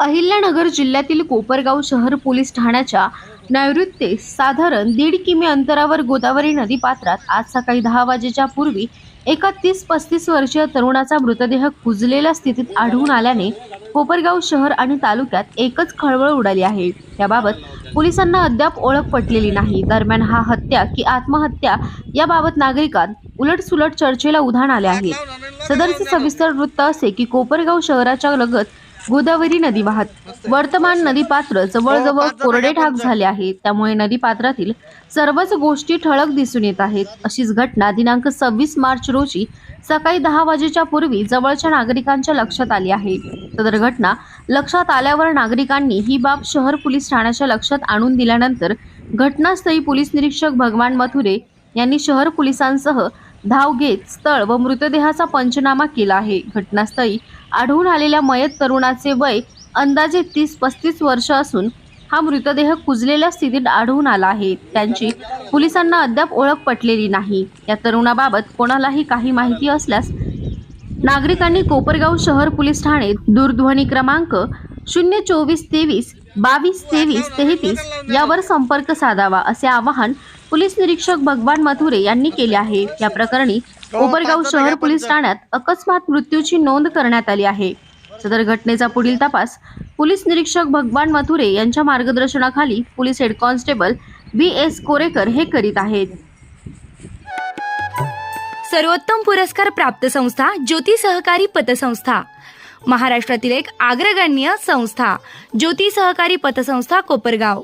अहिल्यानगर जिल्ह्यातील कोपरगाव शहर पोलीस ठाण्याच्या नैऋत्य साधारण दीड किमी अंतरावर गोदावरी नदी पात्रात आज सकाळी दहा वाजेच्या पूर्वी एका तीस पस्तीस वर्षीय तरुणाचा मृतदेह कुजलेल्या स्थितीत आढळून आल्याने कोपरगाव शहर आणि तालुक्यात एकच खळबळ उडाली आहे. याबाबत पोलिसांना अद्याप ओळख पटलेली नाही. दरम्यान हा हत्या की आत्महत्या याबाबत नागरिकांत उलटसुलट चर्चेला उधाण आले आहे. सदरचे सविस्तर वृत्त असे की कोपरगाव शहराच्या लगत गोदावरी नदी वाहत. वर्तमान नदी पात्र जवळजवळ कोरडे ठाक झाले आहे त्यामुळे नदी पात्रातील सर्वच गोष्टी ठळक दिसून येत आहेत. अशीच घटना दिनांक सव्वीस मार्च रोजी सकाळी दहा वाजेच्या पूर्वी जवळच्या नागरिकांच्या लक्षात आली आहे. सदर घटना लक्षात आल्यावर नागरिकांनी ही बाब शहर पोलीस ठाण्याच्या लक्षात आणून दिल्यानंतर घटनास्थळी पोलीस निरीक्षक भगवान मथुरे यांनी शहर पोलिसांसह धाव घेत स्थळ व मृतदेहाचा पंचनामा केला आहे. घटनास्थळी आढळून आलेल्या मयत तरुणाचे वय अंदाजे तीस पस्तीस वर्ष असून हा मृतदेह कुजलेल्या स्थितीत आढळून आला आहे. त्यांची पोलिसांना अद्याप ओळख पटलेली नाही. या तरुणाबाबत कोणालाही काही माहिती असल्यास नागरिकांनी कोपरगाव शहर पोलीस ठाणे दूरध्वनी क्रमांक शून्य चोवीस तेवीस बावीस तेवीस तेहतीस यावर संपर्क साधावा असे आवाहन पोलीस निरीक्षक भगवान मथुरे यांनी केले आहे. या प्रकरणी कोपरगाव शहर पोलीस ठाण्यात अकस्मात मृत्यूची नोंद करण्यात आली आहे. सदर घटनेचा पुढील तपास पोलीस निरीक्षक भगवान मथुरे यांच्या मार्गदर्शनाखाली police head constable B S Korekar हे करीत आहेत. सर्वोत्तम पुरस्कार प्राप्त संस्था ज्योती सहकारी पतसंस्था. महाराष्ट्रातील एक अग्रगण्य संस्था ज्योती सहकारी पतसंस्था कोपरगाव.